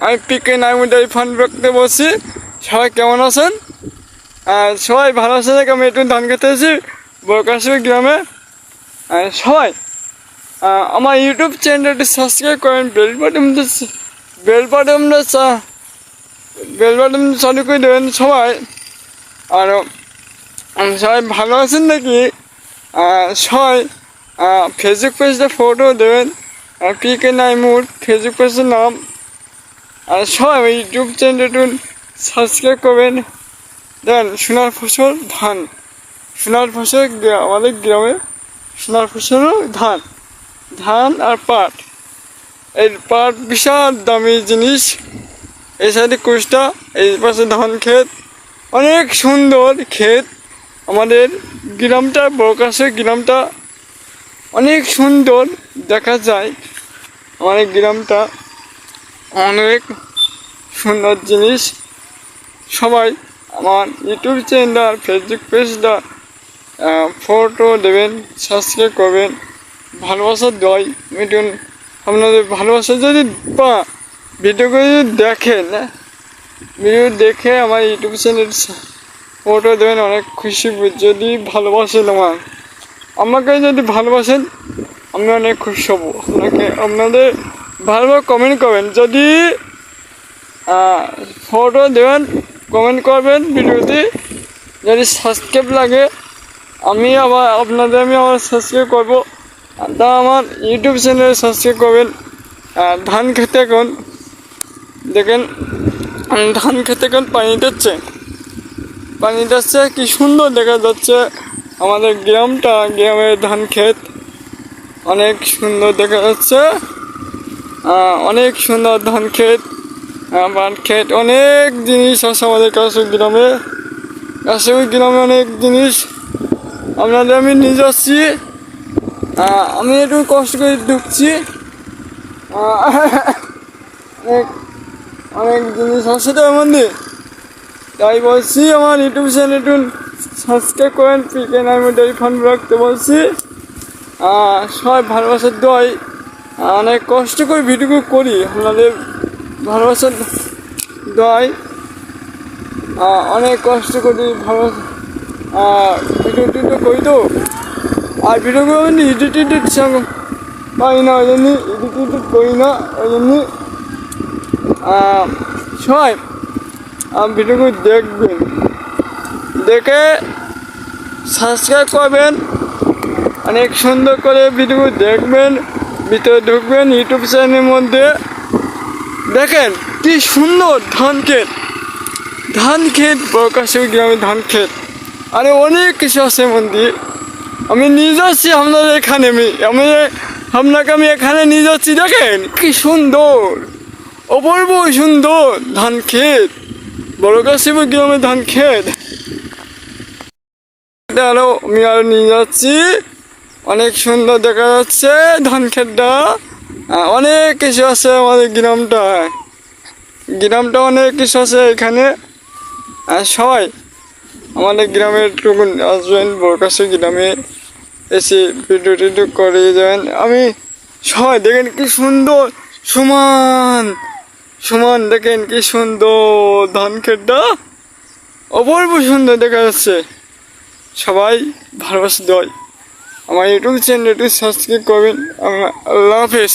আমি পিকে নাইমুদাই ফান রাখতে বলছি সবাই কেমন আছেন? আর সবাই ভালো আছে দেখে আমি একটু ধান খেতে এসেছি বরকাশি গ্রামে। আর সবাই আমার ইউটিউব চ্যানেলটি সাবস্ক্রাইব করেন বেল বাটনটা বেল চা- বেল বাটন চালু করে দেবেন সবাই। আর সবাই ভালো আছেন নাকি? সবাই ফেসবুক পেজটা ফটো দেবেন। পি কে নাইমুর ফেসবুক পেজের নাম আর সবাই আমার ইউটিউব চ্যানেলটা সাবস্ক্রাইব করবেন। দেন, সোনার ফসল, ধান। সোনার ফসল আমাদের গ্রামে সোনার ফসল ধান। ধান আর পাট। এই পাট বিশাল দামি জিনিস। এই সাইডে কুষ্টা এই পাশে ধান ক্ষেত। অনেক সুন্দর ক্ষেত। আমাদের গ্রামটা বরকাশের গ্রামটা অনেক সুন্দর দেখা যায়। আমাদের গ্রামটা অনেক সুন্দর জিনিস। সবাই আমার ইউটিউব চ্যানেল আর ফেসবুক পেজটা ফটো দেবেন সাবস্ক্রাইব করবেন। ভালোবাসা দয় মিটুন আপনাদের ভালোবাসা যদি পা ভিডিওগুলো যদি দেখেন ভিডিও দেখে আমার ইউটিউব চ্যানেল ফটো দেবেন, অনেক খুশি যদি ভালোবাসেন আমার। আমাকে যদি ভালোবাসেন, আমি অনেক খুশি হব। আপনাকে আপনাদের ভালোভাবে কমেন্ট করবেন। যদি ফটো দেবেন কমেন্ট করবেন ভিডিওতে যদি সাবস্ক্রাইব লাগে, আমি আবার আপনাদের, আমি আবার সাবস্ক্রাইব করব। তা আমার ইউটিউব চ্যানেলে সাবস্ক্রাইব করবেন। ধান খেতে এখন, দেখেন ধান খেতে এখন পানি দিচ্ছে। পানি দিচ্ছে, কি সুন্দর দেখা যাচ্ছে। আমাদের গ্রামটা গ্রামের ধান ক্ষেত অনেক সুন্দর দেখা যাচ্ছে। অনেক সুন্দর ধান ক্ষেত পাট ক্ষেত, অনেক জিনিস আছে আমাদের কাছে গ্রামে। কাছে গ্রামে অনেক জিনিস। আপনাদের আমি নিয়ে যাচ্ছি। আমি একটু কষ্ট করে ঢুকছি। অনেক অনেক জিনিস আছে তো মধ্যে তাই বলছি আমার ইউটিউব চ্যানেল একটু সাবস্ক্রাইব করেন, পিকে নামে ডেরি ফান্ড রাখতে বলছি। সবাই ভালোবাসার দয় অনেক কষ্ট করে ভিডিও করি। আপনাদের ভালোবাসার দয় অনেক কষ্ট করি ভালোবাসা ভিডিও টিডিও করি তো। আর ভিডিওগুলো আমি এডিট এডিট না, ওই জন্য এডিট করি না, ওই জন্য সবাই আমার ভিডিওগুলো দেখবেন। দেখে সাবস্ক্রাইব করবেন, অনেক সুন্দর করে ভিডিও দেখবেন। ভিতরে ঢুকবেন ইউটিউব চ্যানেলের মধ্যে। দেখেন, কি সুন্দর ধান ক্ষেত। ধান ক্ষেত বরকাশি গ্রামে ধান ক্ষেত। আরে অনেক কিছু আছে মন্দির। আমি নিয়ে যাচ্ছি আপনাদের এখানে। আমি আমি, আপনাকে আমি এখানে নিয়ে যাচ্ছি, দেখেন, কি সুন্দর। অপূর্ব সুন্দর ধান ক্ষেত। বড়কাশিব গ্রামে ধান আরও, আমি আরও নিয়ে যাচ্ছি। অনেক সুন্দর দেখা যাচ্ছে ধান আহ, অনেক কিছু আছে আমাদের গ্রামটা। গ্রামটা অনেক কিছু আছে এখানে। আর সবাই আমাদের গ্রামের টুকুন আসবেন বরকাশি গ্রামে এসে ভিডিও টিডিও করে যাবেন আমি সবাই দেখেন কি সুন্দর সমান সমান দেখেন কি সুন্দর ধান ক্ষেতটা অপূর্ব সুন্দর দেখা যাচ্ছে। সবাই ভালোবাসা দেয় আমার ইউটিউব চ্যানেলটি সাবস্ক্রাইব করবেন। আল্লাহ হাফেজ।